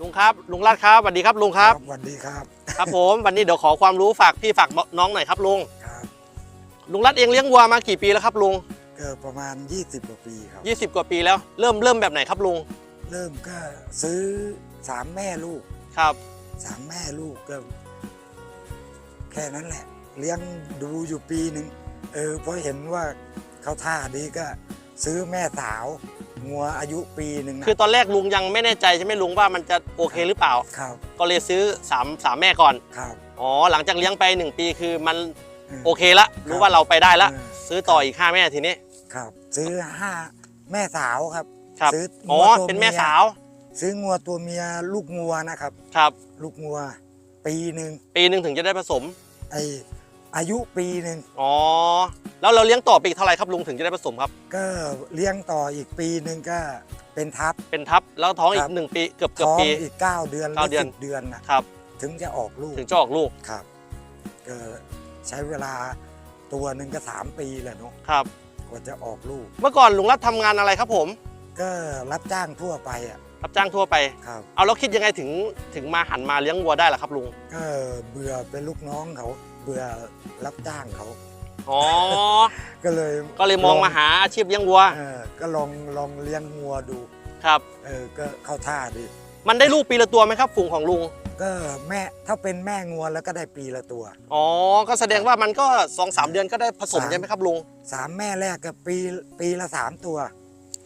ลุงครับลุงรัดครับสวัสดีครับลุงครับสวัสดีครับ ครับผมวันนี้เดี๋ยวขอความรู้ฝากพี่ฝากน้องหน่อยครับลุงครับลุงรัดเองเลี้ยงวัวมากี่ปีแล้วครับลุงก็ประมาณ 20 กว่าปีครับ 20 กว่าปีแล้วเริ่มเริ่มแบบไหนครับลุงเริ่มก็ซื้อสามแม่ลูกครับสามแม่ลูกก็แค่นั้นแหละ เลี้ยงดูอยู่ปีหนึ่งเออพอเห็นว่าเขาท่าดีก็ซื้อแม่สาว งัวอายุปีหนึ่งนะคือตอนแรกลุงยังไม่แน่ใจใช่ไหมลุงว่ามันจะโอเคหรือเปล่า ครับก็เลยซื้อสามสามแม่ก่อน ครับ อ๋อหลังจากเลี้ยงไปหนึ่งปีคือมันมโอเคละรู้ว่าเราไปได้ละเออซื้อต่ออีกห้าแม่ทีนี้ ครับ ซื้อห้าแม่สาวครับครับซื้ออ๋องัวตัวเป็นแม่ยสาว ซื้องัวตัวเมียลูกงัวนะครับ ครับ ลูกงัว ปีหนึ่งปีหนึ่งถึงจะได้ผสมไอ อายุปีหนึ่งอ๋อ แล้วเราเลี้ยงต่อไปอีกเท่าไหร่ครับลุงถึงจะได้ผสมครับ ก็เลี้ยงต่ออีกปีหนึ่งก็เป็นทับ เป็นทับแล้วท้องอีครักบ หนึ่งปีเกือบเกือบท้องปี อีก 9 เดือนหรืเก้าอเดือน สิบเดือนนะครับ ถึงจะออกลูกถึงจะออกลูกครับก็ใช้เวลาตัวหนึ่งก็ 3 ปีแหละเนาะครับ กว่าจะออกลูก เมื่อก่อนลุงรัฐทำงานอะไรครับผม ก็รับจ้างทั่วไปอะรับจ้างทั่วไป ครับ เอาแล้วคิดยังไงถึงถึงมาหันมาเลี้ยงวัวได้ล่ะครับลุง ก็เบื่อเป็นลูกน้องเขา เบื่อรับจ้างเขาอ๋อ ก็เลยก็เลยมองมาหาอาชีพเลี้ยงวัว เออก็ลองลองเลี้ยงงัวดูครับ เออก็เข้าท่าดี มันได้ลูกปีละตัวไหมครับ ฝูงของลุง ก็แม่ถ้าเป็นแม่งัวแล้วก็ได้ปีละตัว อ๋อ ก็แสดงว่ามันก็สองสามเดือนก็ได้ผสมสามใช่ไหมครับลุง สามแม่แรกก็ปีปีละสามตัว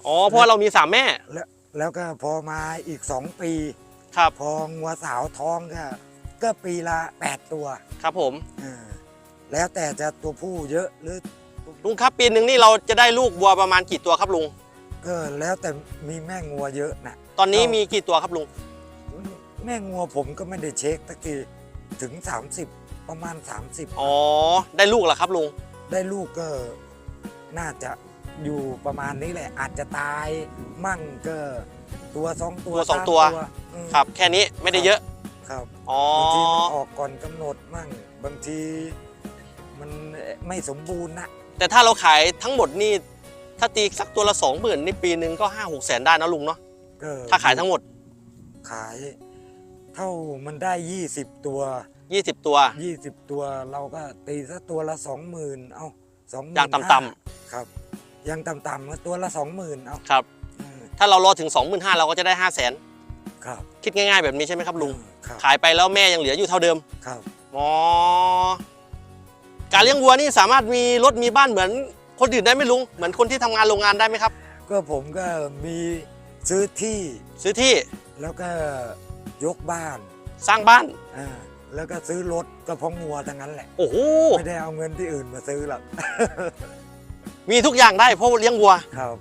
อ๋อ เพราะว่าเรามีสามแม่ แล้วแล้วก็พอมาอีกสองปี ครับ พองัวสาวท้องก็ ก็ปีละแปดตัวครับผมเออแล้วแต่จะตัวผู้เยอะหรือลุงครับปีหนึ่งนี่เราจะได้ลูกวัวประมาณกี่ตัวครับลุง ก็แล้วแต่มีแม่งัวเยอะนะตอนนี้ก็มีกี่ตัวครับลุงแม่งัวผมก็ไม่ได้เช็คตักทีถึง 30 ประมาณ 30 อ๋อได้ลูกแล้วครับลุงได้ลูกก็น่าจะอยู่ประมาณนี้แหละ อาจจะตายมั่งก็ตัวสองตัวตัวสองามตัวอืม ครับ แค่นี้ไม่ได้เยอะ ครับอ๋อบางทีมันออกก่อนกำหนดมั่งบางทีมันไม่สมบูรณ์นะแต่ถ้าเราขายทั้งหมดนี่ถ้าตีสักตัวละสองหมื่นนี่ปีหนึ่งก็ห้าหกแสนได้นะลุงเนาะก็ถ้าขายทั้งหมด ขาย เท่ามันได้20ตัว20ตัว20ตัวเราก็ตีซะตัวละ20,000เอาสองอย่างต่ำครับ อยังต่ำๆก็ตัวละ20,000เอาครับอืมถ้าเรารอถึง 25,000เราก็จะได้ 5 0 0แสน ครับคิดง่าย ๆ แบบนี้ใช่ไหมครับลุงครับขายไปแล้วแม่ยังเหลืออยู่เท่าเดิมครับอ๋อการเลี้ยงวัวนี่สามารถมีรถมีบ้านเหมือนคนอื่นได้ไหมลุงเหมือนคนที่ทำงานโรงงานได้ไหมครับ ก็ผมก็มีซื้อที่ซื้อที่แล้วก็ยกบ้านสร้างบ้าน อ่าแล้วก็ซื้อรถก็เพราะงัวทั้งนั้นแหละ โอ้โหไม่ได้เอาเงินที่อื่นมาซื้อหรอกมีทุกอย่างได้เพราะเลี้ยงวัว ครับ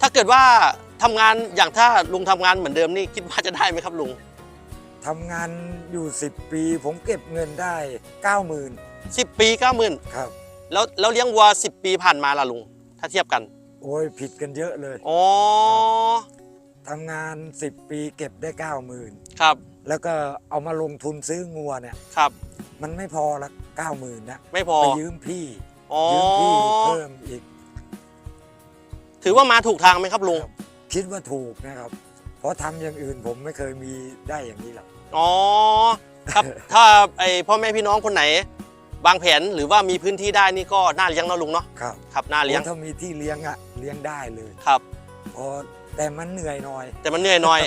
ถ้าเกิดว่า ทำงานอย่างถ้าลุงทำงานเหมือนเดิมนี่คิดว่าจะได้ไหมครับลุง ทำงานอยู่ 10 ปี ผมเก็บเงินได้ 90,000 10 ปี 90,000ครับ แล้วแล้วเลี้ยงวัว10 ปีผ่านมาล่ะลุง ถ้าเทียบกัน โอ้ยผิดกันเยอะเลยอ๋อ ทำงาน 10 ปีเก็บได้ 90,000 ครับ แล้วก็เอามาลงทุนซื้องัวเนี่ย ครับ มันไม่พอละ 90,000นะไม่พอ ไปยืมพี่ อ๋อ ยืมพี่เพิ่มอีก ถือว่ามาถูกทางไหมครับลุง ครับ คิดว่าถูกนะครับ เพราะทำอย่างอื่นผมไม่เคยมีได้อย่างนี้หรอก อ๋อครับ ถ้าไอพ่อแม่พี่น้องคนไหนวางแผนหรือว่ามีพื้นที่ได้นี่ก็น่าเลี้ยงเนาะลุงเนาะครับครับน่าเลี้ยงโอ้ถ้ามีที่เลี้ยงอะเลี้ยงได้เลยครับเพราะแต่มันเหนื่อยหน่อย แต่มันเหนื่อยหน่อย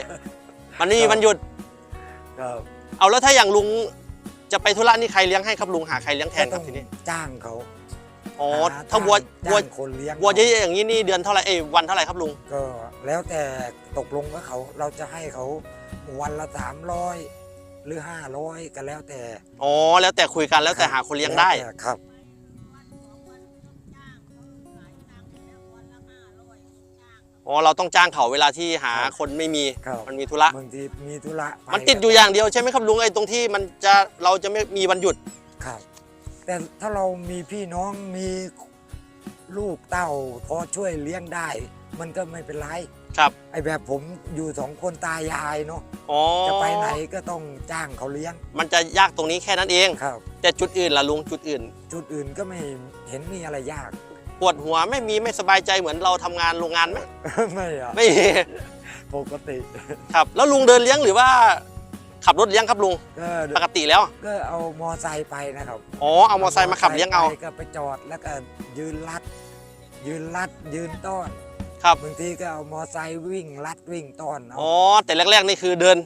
มันไม่มีครับวันหยุดครับเอาแล้วถ้าอย่างลุงจะไปธุระนี่ใครเลี้ยงให้ครับลุงหาใครเลี้ยงแทนคต้รัอบงทีนี้ จ้างเขา อ๋อหถ้าวัวจ้งวัวจ้างคนเลี้ยงวัวเยอะๆอย่างนี้นี่เดือนเท่าไหร่เอ้ยวันเท่าไหร่ครับลุงก็แล้วแต่ตกลงกับเขาเราจะให้เขาวันละสามร้อยหรือห้าร้อยก็แล้วแต่อ๋อแล้วแต่คุยกันแล้วแต่หาคนเลี้ยงได้แล้วแต่ครับ อ๋อเราต้องจ้างเขาเวลาที่หาคนไม่มีครับ มันมีธุระ บางทีมีธุระไปมันติดอยู่อย่างเดียวใช่ไหมครับลุงไอ้ตรงที่มันจะเราจะไม่มีวันหยุด ครับ แต่ถ้าเรามีพี่น้องมีลูกเต้าพอช่วยเลี้ยงได้ มันก็ไม่เป็นไรครับ ไอ้แบบผมอยู่สองคนตายายเนาะอ๋อจะไปไหนก็ต้องจ้างเขาเลี้ยง มันจะยากตรงนี้แค่นั้นเอง ครับ แต่จุดอื่นล่ะลุงจุดอื่น จุดอื่นก็ไม่เห็นมีอะไรยาก ปวดหัวไม่มีไม่สบายใจเหมือนเราทำงานโรงงานไหมไม่อะไม่มีปกติ ครับ แล้วลุงเดินเลี้ยงหรือว่า ขับรถเลี้ยงครับลุงก็ปกติแล้ว ก็เอามอไซค์ไปนะครับอ๋อเอามอเตอร์ไซค์มาขับเลี้ยงเอาไปก็ไปจอดแล้วก็ยืนลัด ยืนลัดยืนต้อนครับบางทีก็เอามอไซค์วิ่งลัดวิ่งต้อนเอาอ๋อแต่แรกๆนี่คือเดิน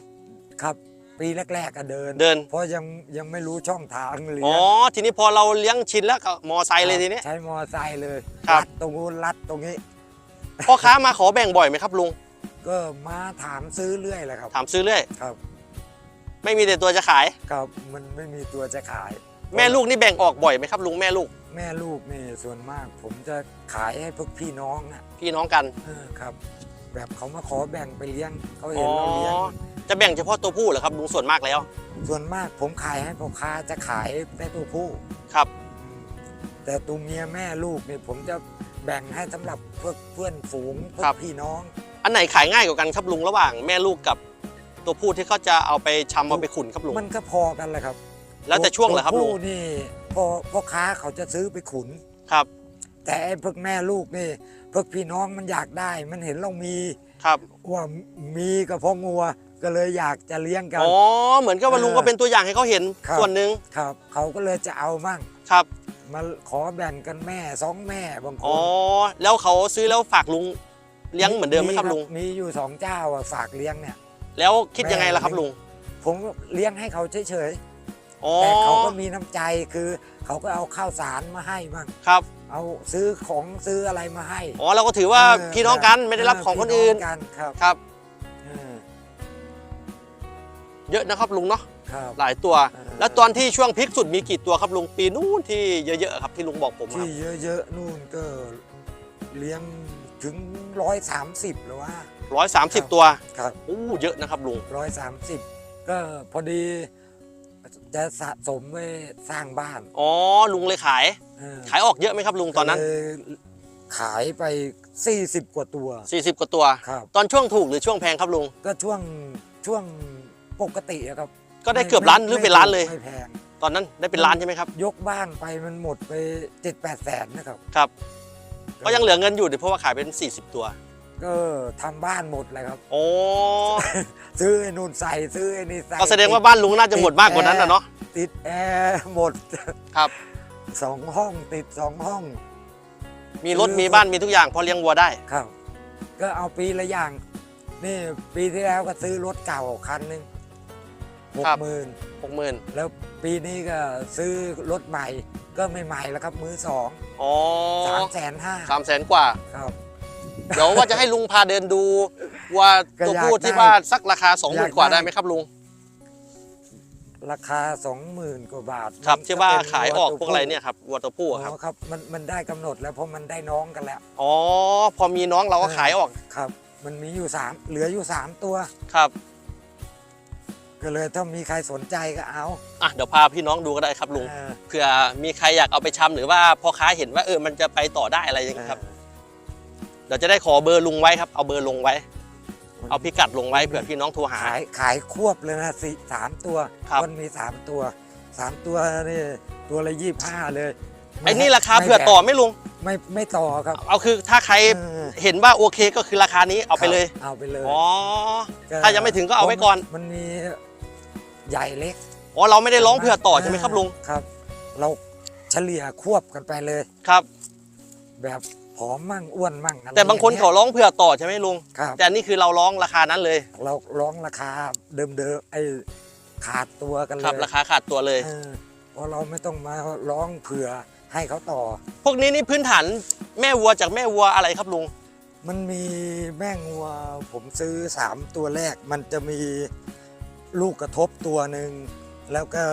ครับปีแรกๆก็เดินเดิน เพราะยังยังไม่รู้ช่องทางเลยอ๋อทีนี้พอเราเลี้ยงชินแล้วก็มอไซค์เลยทีนี้ใช้มอไซค์เลยครับลัดตรงนู้นลัดตรงนี้พ่อค้ามาขอแบ่งบ่อยไหมครับลุงก็มาถามซื้อเรื่อยแหละครับ ถามซื้อเรื่อยครับ ไม่มีแต่ตัวจะขาย ครับมันไม่มีตัวจะขาย แม่ลูกนี่แบ่งออกบ่อยไหมครับลุงแม่ลูก แม่ลูกนี่ส่วนมาก ผมจะขายให้พวกพี่น้องนะพี่น้องกันเออครับ แบบเขามาขอแบ่งไปเลี้ยงเขาอ๋เห็อนเราเลี้ยงจะแบ่งเฉพาะตัวผู้เหรอครับลุงส่วนมากแล้วส่วนมากผมขายให้พ่อค้าจะขายแต่ตัวผู้ครับ อืมแต่ตัวเมียแม่ลูกนี่ผมจะแบ่งให้สำหรับพวกเพื่อนฝูงพวครักบพี่น้อง อันไหนขายง่ายกว่ากันครับลุงระหว่างแม่ลูกกับ ตัวผู้ที่เขาจะเอาไปชำเอาไปขุนครับลุงมันก็พอกันแหละครับแล้วแต่ช่วงเหรอครับตัวลุงผู้นี่พอพ่อค้าเขาจะซื้อไปขุนครับ แต่ไอ้พวกแม่ลูกนี่พวกพี่น้องมันอยากได้ มันเห็นเรามีครับว่ามีกับพ่องัวก็เลยอยากจะเลี้ยงกันอ๋อเหมือนกับว่าลุงก็เป็นตัวอย่างให้เขาเห็นครับส่วนหนึ่งครับ เขาก็เลยจะเอามั่งครับมาขอแบ่งกันแม่สองแม่บางคอ๋อนแล้วเขาซื้อแล้วฝากลุงเลี้ยงเหมือนเดิมไหมครับลุงมีอยู่สองเจ้าอะฝากเลี้ยงเนี่ย แล้วคิดยังไงล่ะครับลุงผมเลี้ยงให้เขาเฉยอ๋อๆแต่เขาก็มีน้ำใจคือเขาก็เอาข้าวสารมาให้มั่งครับ เอาซื้อของซื้ออะไรมาให้อ๋อเราก็ถือว่าเออพี่น้องกันไม่ได้รับเของคนอื่นพี่งกันครับครับเออเยอะนะครับลุงเนาะครับหลายตัวเออแล้วตอนที่ช่วงพีคสุดมีกี่ตัวครับลุงปีนู้นที่เยอะๆครับที่ลุงบอกผมครัที่บเยอะๆนู่นก็เลี้ยงถึงร้อยสามสิบหรือว่า ร้อยสามครัสิบบตัวครับอู้เยอะนะครับลุงร้อยสามสิบก็พอดีจะสะสมไว้สร้างบ้านอ๋อลุงเลยขายเออขายออกเยอะไหมครับลุงตอนนั้นก็เลยขายไป 40 กว่าตัว 40 กว่าตัวครับตอนช่วงถูกหรือช่วงแพงครับลุงก็ช่วงช่วงปกติอะครับ ก็ได้เกือบล้านหรือเป็นล้านเลยไม่แพงตอนนั้นได้เป็นล้านใช่ไหมครับ ยกบ้านไปมันหมดไป7 8แสนนะครับครับ ก็ยังเหลือเงินอยู่เดี๋ยวเพราะว่าขายเป็น 40 ตัว ก็ทำบ้านหมดเลยครับ โอ้ซื้อไอ้นู่นใส่ซื้อไอ้นี่ใส่ก็แสดงว่าบ้านลุงน่าจะหมดมากกว่านั้นนะเนาะติดแอร์หมดครับสองห้องติดสองห้อง มีรถซื้อมีบ้านมีทุกอย่างพอเลี้ยงวัวได้ครับ ก็เอาปีละอย่าง นี่ปีที่แล้วก็ซื้อรถเก่าคันหนึ่งหกครับหมื่น60,000แล้วปีนี้ก็ซื้อรถใหม่ก็ไม่ใหม่แล้วครับมือสองอ๋อสามแสนห้าสามแสนกว่าครับ เดี๋ยวว่าจะให้ลุงพาเดินดูว่าก็ตัวอยากผู้ที่ได้ว่าสักราคาอยาก20,000กว่าได้ได้ไหมครับลุง ราคาสองหมื่นกว่าบาทครับมันที่ว่าเป็นขายออกวัพวกอะไรเนี่ยครับวัวตัวผู้อ๋อะครับอครับมันมันได้กำหนดแล้วเพราะมันได้น้องกันแล้วอ๋อพอมีน้องเราก็ขายออกครับ มันมีอยู่สามเหลืออยู่สามตัวครับก็เลยถ้ามีใครสนใจก็เอาอะเดี๋ยวพาพี่น้องดูก็ได้ครับลุงเออเผื่อมีใครอยากเอาไปชำหรือว่าพ่อค้าเห็นว่าเออมันจะไปต่อได้อะไรอย่างเงี้ยครับ เดี๋ยวจะได้ขอเบอร์ลุงไว้ครับ เอาเบอร์ลงไว้ เอาพิกัดลงไว้เผื่อพี่น้องโทรหา ขายขายควบเลยนะสิสามตัวครับมันมีสามตัวสามตัวนี่ตัวละยี่ห้าเลยไอ้นี่ราคาไม่เผื่อต่อไหม่ลุง ไม่ไม่ต่อครับเอาคือถ้าใครเออเห็นว่าโอเคก็คือราคานี้เอาไปเลยเอาไปเลยอ๋อ ถ้ายังไม่ถึงก็เอาไว้ก่อน มันมีใหญ่เล็กอ๋อเราไม่ได้ร้องเผื่อต่อใช่ไหมครับลุง ครับ เราเฉลี่ยควบกันไปเลย ครับ แบบ ผอมมั่งอ้วนมั่งอะไรแต่บางคนอย่เขายร้องเผื่อต่อใช่ไหมลุง ครับ แต่อันนี่คือเราร้องราคานั้นเลยเราร้องราคาเดิมๆไอ้ขาดตัวกันเลยครับราคาขาดตัวเลย เออเพราะเราไม่ต้องมาร้องเผื่อให้เขาต่อ พวกนี้นี่พื้นฐานแม่วัวจากแม่วัวอะไรครับลุง มันมีแม่งัวผมซื้อสามตัวแรก มันจะมีลูกกระทบตัวหนึ่ง แล้วก็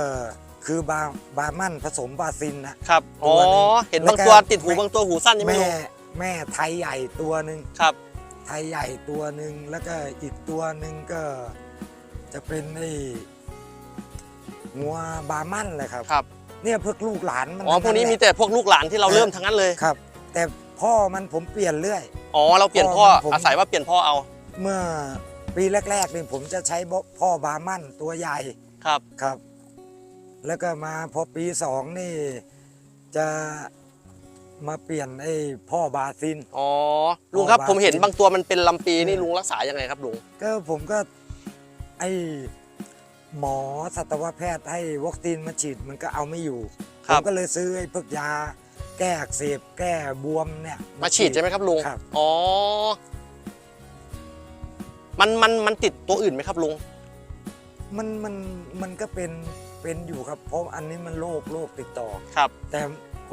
คือบาบามั่นผสมบาซินนะ ครับ อ๋อ ตัวหนึ่งเห็นแล้วบางก็ตัวติดหูแม่บางตัวหูสั้นใช่ไหมแม่ลุง แม่ไทยใหญ่ตัวหนึ่งครับ ไทยใหญ่ตัวหนึ่งแล้วก็อีกตัวหนึ่งก็จะเป็นไอ้งัวบามั่นเลยครับ ครับ เนี่ยเพื่อลูกหลานมันอ๋อพวกนี้ทั้งมีแหละแต่พวกลูกหลานที่เราเริ่มทั้งนั้นเลย ครับ แต่พ่อมันผมเปลี่ยนเรื่อย อ๋อเราเปลี่ยนพ่อพ่อผมอาศัยว่าเปลี่ยนพ่อเอา เมื่อปีแรกๆนี่ผมจะใช้พ่อบามั่นตัวใหญ่ครับครับ แล้วก็มาพอปีสองนี่จะ มาเปลี่ยนไอ้พ่อบาซิน อ๋อลุงครับอ๋อผมเห็นบาซิลบางตัวมันเป็นลำปีนี่เออลุงรักษายังไงครับลุงก็ผมก็ไอ้หมอสัตวแพทย์ให้วัคซีนมาฉีดมันก็เอาไม่อยู่คผรับมก็เลยซื้อไอ้พวกยา แก้อักเสบแก้บวมเนี่ยมาฉีดใช่ไหมครับลุงครับอ๋อมันมันมันติดตัวอื่นไหมครับลุงมันมันมันก็เป็นเป็นอยู่ครับ เพราะอันนี้มันโรคโรคติดต่อครับ แต่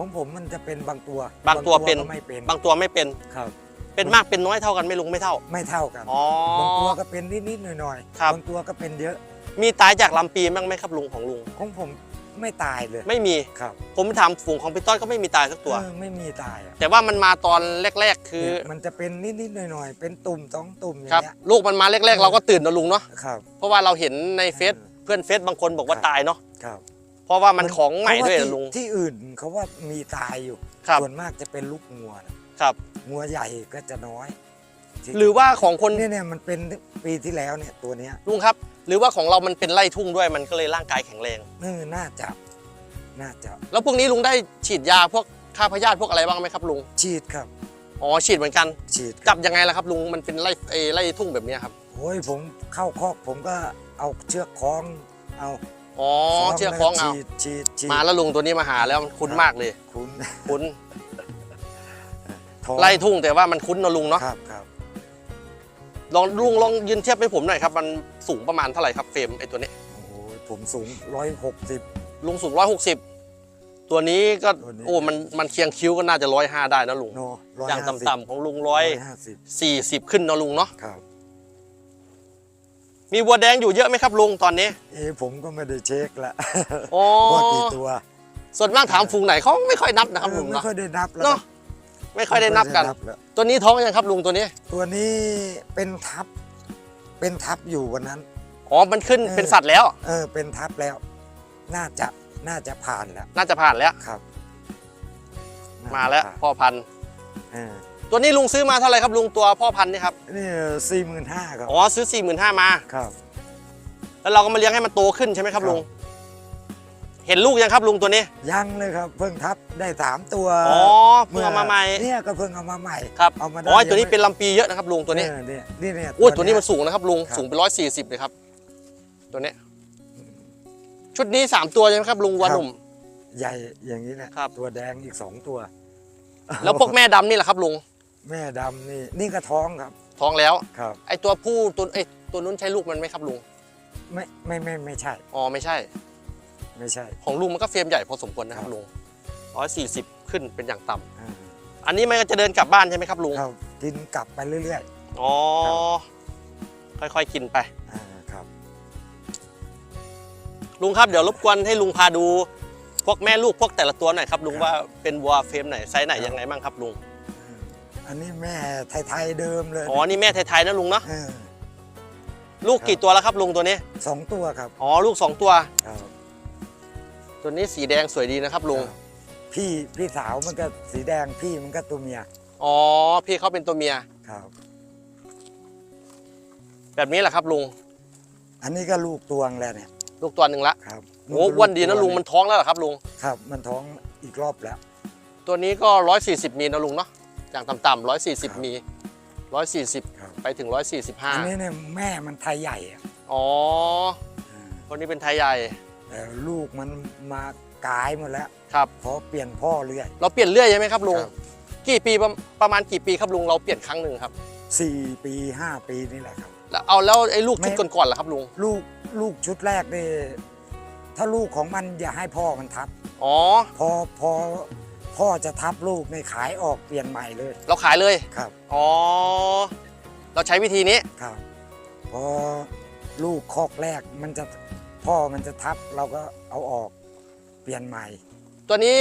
ของผมมันจะเป็นบางตัวบางตัวเป็น ก็ไม่เป็นบางตัวไม่เป็น ครับ เป็นมากเป็นน้อยเท่ากันไหม่ลุงไม่เท่า ไม่เท่ากันอ๋อ บางตัวก็เป็นนิดๆหน่อยครับ บางตัวก็เป็นเยอะ มีตายจากลำปีบ้างไหมครับลุงของลุง ของผมไม่ตายเลยไม่มี ครับผมถามฝูงของพี่ต้อยก็ไม่มีตายสักตัว เออไม่มีตายอะแต่ว่ามันมาตอนแรก ๆ คือเนี่ยมันจะเป็นนิดๆหน่อยๆเป็นตุ่มสองตุ่มอย่าครับงเงี้ย ลูกมันมาแรก ๆ เราก็ตื่นนะลุงเนาะครับ เพราะว่าเราเห็นในเฟซเออเพื่อนเฟซบางคนบอกว่าครับ ตายเนาะครับเพ ราะว่ามันของใหม่ด้วยเพราะานะลุงที่ที่อื่นเขาว่ามีตายอยู่ ครับ ส่วนมากจะเป็นลูกงัวนะครับ งัวใหญ่ก็จะน้อยที่หรือว่าของคนเนี่ยเนี่ยมันเป็นปีที่แล้วเนี่ยตัวเนี้ยลุงครับ หรือว่าของเรามันเป็นไร่ทุ่งด้วยมันก็เลยร่างกายแข็งแรง เออน่าจะน่าจะแล้วพวกนี้ลุงได้ฉีดยาพวกฆ่าพยาธิพวกอะไรบ้างไหมครับลุง ฉีดครับ อ๋อฉีดเหมือนกัน ฉีดจับยังไงล่ะครับลุงมันเป็นไร่เอ่อไร่ทุ่งแบบเนี้ยครับ โอ้ยผมเข้าคอกผมก็เอาเชือกคล้อง เอา อ๋อเชือกคล้องเอา ฉีดฉีดฉีดมาแล้วลุงตัวนี้มาหาแล้วมันคุ้นมากเลย คุณคุ้นท้องไร่ทุ่งแต่ว่ามันคุ้นเนอะลุงเนาะครับครับลองลุงลองยืนเทียบให้ผมหน่อยครับ มันสูงประมาณเท่าไหร่ครับเฟรมไอ้ตัวนี้โอ้โหผมสูงร้อยหกสิบลุงสูงร้อยหกสิบตัวนี้ก็ตัวนี้ โอ้มันมันเคียงคิ้วก็น่าจะร้อยห้าได้นะลุงโนร้อยอย่างห้าสิบต่ำๆของลุงร้อยห้าสิบสี่สิบขึ้นเนอะลุงเนาะครับ มีวัวแดงอยู่เยอะไหมครับลุงตอนนี้ เอะผมก็ไม่ได้เช็คละอ๋อว่ากี่ตัว ส่วนมากถามฝูงไหนเขาไม่ค่อยนับนะครับเออลุงไม่เนาะค่อยได้นับแล้วเนาะไม่ค่อยได้นับกัน ม่ค่อยแล้วตัวนี้ท้องยังครับลุงตัวนี้ตัวนี้เป็นทับ เป็นทับอยู่วันนั้น อ๋อมันขึ้นเออ เป็นสัตว์แล้ว เออ เป็นทับแล้ว น่าจะน่าจะผ่านแล้วน่าจะผ่านแล้วครับน่จะมาแล้วผ่นพ่อพันธุ์เออ ตัวนี้ลุงซื้อมาเท่าไหร่ครับลุงตัวพ่อพันธุ์นี่ครับนี่สี่หมื่นห้าครับอ๋อซื้อ4 5 0 0 0มาครับ แล้วเราก็มาเลี้ยงให้มันโตขึ้นใช่ไหมครับครับลุงเห็นลูกยังครับลุงตัวนี้ ยังเลยครับเพิ่งทับได้สามตัวอ๋อเพิ่งเอามาใหม่เนี่ยก็เพิ่งเอามาใหม่ครับเอามาได้อ๋อตัวนี้ยังไม่เป็นลำปีเยอะนะครับลุงตัวนี้เออเนี่ยนี่เนี่ยโอ้ยตัวนี้มันสูงนะครับลุงครับสูงเป็นร้อยสี่สิบเลยครับ ตัวเนี้ยชุดนี้สามตัวใช่ไหมครับลุงวัวหนุ่ม ใหญ่อย่างนี้แหละครับตัวแดงอีกสองตัว แล้วพวกแม่ดำนี่แหละครับลุง แม่ดำนี่นี่ก็ท้องครับท้องแล้วครับ ไอตัวผู้ตัวไอตัวนู้นใช่ลูกมันไหมครับลุงไม่ไม่ไม่ไม่ใช่ อ๋อไม่ใช่ ไม่ใช่ ของลุงมันก็เฟรมใหญ่พอสมควรนะครับลุงร้อยสี่สิบขึ้นเป็นอย่างต่ำอ่าอันนี้มันก็จะเดินกลับบ้านใช่ไหมครับลุงครับกินกลับไปเรื่อย อ๋อครับค่อยๆกินไป ๆอ่าครับ ลุงครับเดี๋ยวรบกวนให้ลุงพาดู พวกแม่ลูกพวกแต่ละตัวหน่อยครับลุงครับ ว่าเป็นวัวเฟรมไหนไซส์ไหนครับยังไงบ้างครับลุง อืมอันนี้แม่ไทยๆเดิมเลยอ๋อนี่แม่ไทยๆนะลุงเนาะเออลูกกี่ตัวแล้วครับลุงตัวนี้สองตัวครับอ๋อลูกสองตัวครับตัวนี้สีแดงสวยดีนะครับลุงครับพี่พี่สาวมันก็สีแดงพี่มันก็ตัวเมียอ๋อพี่เขาเป็นตัวเมียครับ แบบนี้แหละครับลุงอันนี้ก็ลูกตวงแล้วเนี่ย ลูกตัวหนึ่งละครับโอ้อ้วนดีนะลุงมันท้องแล้วเหรอครับลุงครับ มันท้องอีกรอบแล้ว ตัวนี้ก็140มีนะลุงเนาะ อย่างต่ำๆครับ 140มี140ครับไปถึง อัน145นี้เนี่ยแม่มันไทยใหญ่อะอ๋ออ่าตัวนี้เป็นไทยใหญ่ แต่ลูกมันมากายหมดแล้วครับ เพราะเปลี่ยนพ่อเรื่อย เราเปลี่ยนเรื่อยใช่ไหมครับลุง ครับ กี่ปีประประมาณกี่ปีครับลุงเราเปลี่ยนครั้งหนึ่งครับสี่ปีห้าปีนี่แหละครับ แล้วเอาแล้วไอ้ลูกไม่ชุดก่อนๆล่ะครับลุง ลูกลูกชุดแรกนี่ถ้าลูกของมันอย่าให้พ่อมันทับ อ๋อ พอพอ พ่อจะทับลูกในขายออกเปลี่ยนใหม่เลยเราขายเลย ครับอ๋อ เราใช้วิธีนี้ ครับพอลูกคอกแรกมันจะพ่อมันจะทับเราก็เอาออกเปลี่ยนใหม่ ตัวนี้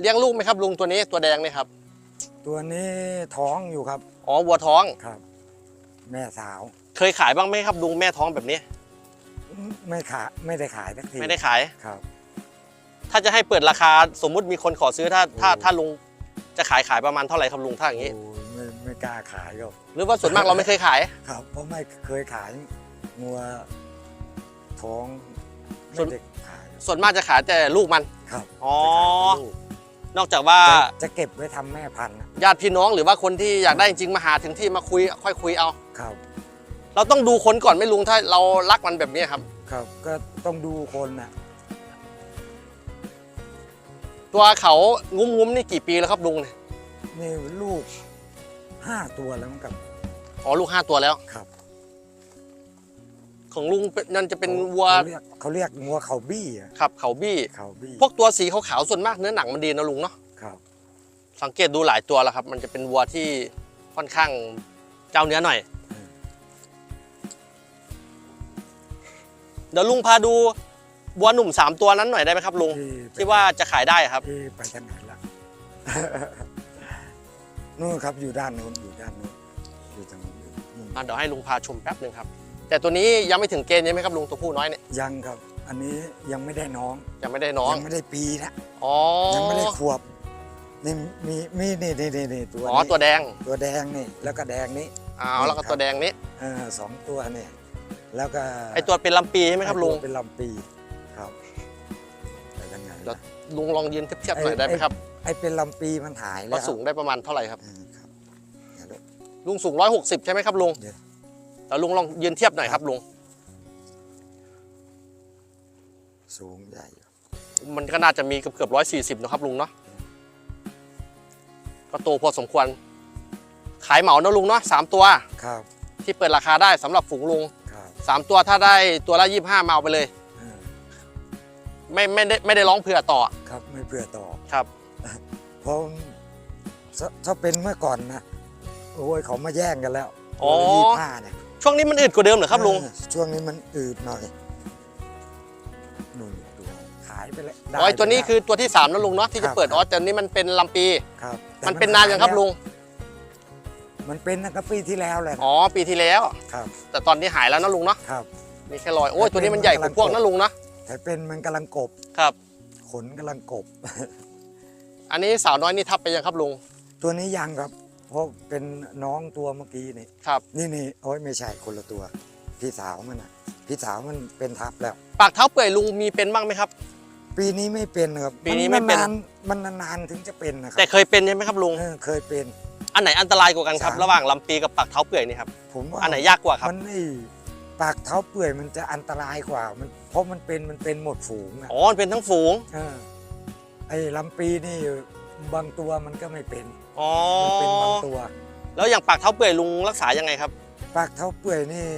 เลี้ยงลูกไหมครับลุงตัวนี้ตัวแดงเนี่ยครับ ตัวนี้ท้องอยู่ครับอ๋อวัวท้อง ครับ แม่สาวเคยขายบ้างไหมครับลุงแม่ท้องแบบนี้ ไม่ขายไม่ได้ขายสักทีไม่ได้ขาย ครับ ถ้าจะให้เปิดราคาสมมุติมีคนขอซื้อถ้าถ้าโอ้ถ้าลุงจะขายขายประมาณเท่าไหร่ครับลุงถ้าอย่างนี้ โอ้ยไม่ไม่กล้าขายก็หรือว่าส่วนมากเราไม่เคยขาย ครับ เพราะไม่เคยขายงัวท้องส่ไม่วน ได้ขายส่วนมากจะขายแต่ลูกมัน ครับอ๋อ จะขายเป็นลูกนอกจากว่าจะจะเก็บไว้ทำแม่พันธุ์นะญาติพี่น้องหรือว่าคนที่อยากได้จริงๆมาหาถึงที่มาคุยค่อยคุยเอา ครับเราต้องดูคนก่อนไหม่ลุงถ้าเรารักมันแบบนี้ครับ ครับก็ต้องดูคนนะ ตัวเขางุ้มงุ้มๆนี่กี่ปีแล้วครับลุงเนี่ยนี่ลูกห้าตัวแล้วมั้งครับอ๋อลูกห้าตัวแล้วครับ ของลุงเป็นนั่นจะเป็นวัวเขาเรียกเขาเรียกงัวเขาบี้อะครับเขาบี้ เขาบี้พวกตัวสีขาวๆส่วนมากเนื้อหนังมันดีนะลุงเนาะครับ สังเกตดูหลายตัวแล้วครับ มันจะเป็นวัวที่ค่อนข้างเจ้าเนื้อหน่อย เดี๋ยวลุงพาดู วัวหนุ่มสามตัวนั้นหน่อยได้ไหมครับลุงที่ที่ว่าจะขายได้ครับที่ไปทางไหนละนู่นครับอยู่ด้านนู้นอยู่ด้านนู้นอยู่ทางนู้นนู่นอะเดี๋ยวให้ลุงพาชมแป๊บหนึ่งครับ แต่ตัวนี้ยังไม่ถึงเกณฑ์ใช่ไหมครับลุงตัวผู้น้อยเนี่ยยังครับ อันนี้ยังไม่ได้น้องยังไม่ได้น้องยังไม่ได้ปีนะอ๋อยังไม่ได้ขวบนี่มีมีนี่นี่นี่นี่ตัวอ๋อนี้ตัวแดงตัวแดงนี่ แล้วก็แดงนี้อ้าวแล้วก็ตัวแดงนี้เออสองตัวนี่แล้วก็ไอตัวเป็นลำปีใช่ไหมครับลุงไอ้ตัวเป็นลำปี ครับไปทางไหนแล้วล่ะลุงลองยืนเทียบๆหน่อยได้ไหมครับไอ้เป็นลำปีมันหายแล้ว่าวสูงได้ประมาณเท่าไหร่ครับเออครับเดี๋ยวดูลุงสูง 160 ใช่ไหมครับลุง เดี๋ยว แล้วลุงลองยืนเทียบหน่อยครับลุง สูงใหญ่อยู่มันก็น่าจะมีเกือบเกือบร้อยสี่สิบนะครับลุงเนาะก็โตพอสมควร ขายเหมานะลุงเนาะสามตัว ครับที่เปิดราคาได้สำหรับฝูงลุงครับสามตัวถ้าได้ตัวละยี่ห้ามาเอาไปเลยเออ ไม่ไม่ได้ไม่ได้ร้องเผื่อต่อครับไม่เพื่อต่อครับเพราะถ้าถ้าเป็นเมื่อก่อนนะโอ้ยเขามาแย่งกันแล้วอ๋อ ยี่ห้าเนี่ยช่วงนี้มันอืดกว่าเดิมเหรอครับลุงเออช่วงนี้มันอืดหน่อยนุ่นดูขายไปแล้วได้อ๋อไอ้ตัวนี้ไปแล้ คือตัวที่สามนะลุงเนาะที่ครัจะบเปิดครับ อ๋อแต่นี้มันเป็นลำปี ครับแต่มันเป็นนานยังครับหแล้วลุงมันเป็นนะครับปีที่แล้วแหละอ๋อปีที่แล้ว ครับแต่ตอนนี้หายแล้วนะลุงเนาะครับ มีแค่รอยโอ้ยตัวนี้มันใหญ่กว่าพวกนะลุงนะ แต่เป็นมันกำลังกบ ครับ ขนกำลังกบ อันนี้สาวน้อยนี่ทับไปยังครับลุง ตัวนี้ยังครับ เพราะเป็นน้องตัวเมื่อกี้นี่ ครับ นี่นี่โอ้ยไม่ใช่คนละตัว พี่สาวมันนะพี่สาวมันเป็นทับแล้ว ปากเท้าเปื่อยลุงมีเป็นบ้างไหมครับ ปีนี้ไม่เป็นครับปีนี้ไม่เป็นนานๆมันนานๆถึงจะเป็นนะครัแต่เคยเป็นใช่ไหมครับลุง เออเคยเป็น อันไหนอันตรายกว่ากันครับ สาม ระหว่างลำปีกับปากเท้าเปื่อยนี่ครับ ผมว่าอันไหนยากกว่าครับ มันไอ้ ปากเท้าเปื่อยมันจะอันตรายกว่ามันเพราะมันเป็นมันเป็นหมดฝูงอะอ๋อมันเป็นทั้งฝูง เออไอ้ลำปีนี่บางตัวมันก็ไม่เป็นอ๋อ มันเป็นบางตัว แล้วอย่างปากเท้าเปื่อยลุงรักษายังไงครับ ปากเท้าเปื่อยนี่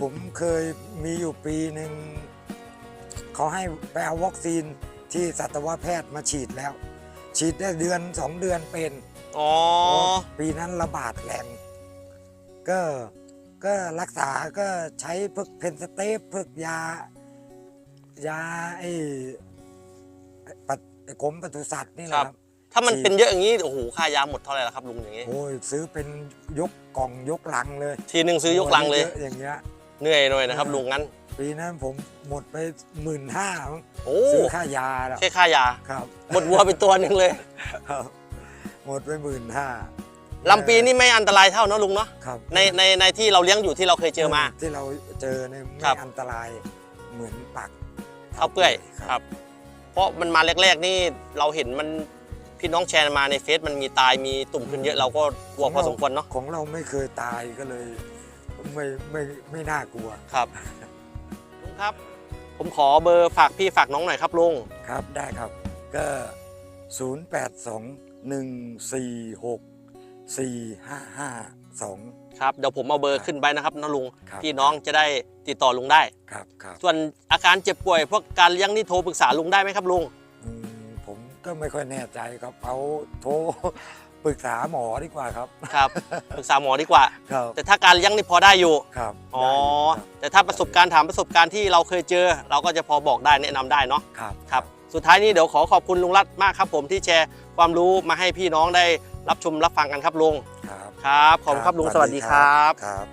ผมเคยมีอยู่ปีหนึ่งเขาให้ไปเอาวัคซีนที่สัตวแพทย์มาฉีดแล้ว ฉีดได้เดือนสองเดือนเป็น อ๋อ ปีนั้นระบาดแรงก็ ก็รักษาก็ใช้พวกเพนสเตปพวกยายาไอ้ปัดไอ้กรมปศุสัตว์นี่แหละครับถ้ามันฉีดเป็นเยอะอย่างนี้โอ้โหค่ายาหมดเท่าไหร่ละครับลุงอย่างนี้โอ้ยซื้อเป็นยกกล่องยกลังเลยทีหนึ่งซื้อยกลังเลย อะอย่างเงี้ย เหนื่อยหน่อยนะครับเออลุงงั้นปีนั้นผมหมดไปหมื่นห้าโอ้ซื้อค่ายาแล้วแค่ค่ายา ครับหมดวัวไปตัวหนึ่งเลย ครับหมดไปหมื่นห้า ลำปีนี่ไม่อันตรายเท่านะลุงเนาะครับในในในที่เราเลี้ยงอยู่ที่เราเคยเจอมา ที่เราเจอเนี่ยครัไม่บอันตรายเหมือนปักเท้าเปื่อยคครัรับบเพราะมันมาแรก ๆ นี่เราเห็นมันพี่น้องแชร์มาในเฟซมันมีตายมีตุ่มขึ้นเยอะเราก็กลัวพอสมควรเนาะของเราไม่เคยตายก็เลย ไม่ไม่ไม่น่ากลัวครับลุงครับ ผมขอเบอร์ฝากพี่ฝากน้องหน่อยครับลุงครับได้ครับก็ 0 8 2 1 4 6 4 5 5 2ครับเดี๋ยวผมเอาเบอร์ขึ้นไปนะครับนะลุงครับ พี่น้องจะได้ติดต่อลุงได้ ครับครับส่วนอาการเจ็บป่วยพวกการเลี้ยงนี่โทรปรึกษาลุงได้ไหมครับลุงอืมผมก็ไม่ค่อยแน่ใจครับเอาโทร ปรึกษาหมอดีกว่าครับ ครับ ปรึกษาหมอดีกว่า ครับแต่ถ้าการเลี้ยงนี่พอได้อยู่ ครับอ๋อ ได้อยู่ครับแต่ถ้าประสบการณ์ถามประสบการณ์ที่เราเคยเจอ เราก็จะพอบอกได้แนะนำได้เนาะ ครับ ครับ สุดท้ายนี้เดี๋ยวขอขอบคุณลุงรัตมากครับผมที่แชร์ความรู้มาให้พี่น้องได้ รับชมรับฟังกันครับลุงครับครับ ขอบคุณครับลุงสวัสดีครับ ครับ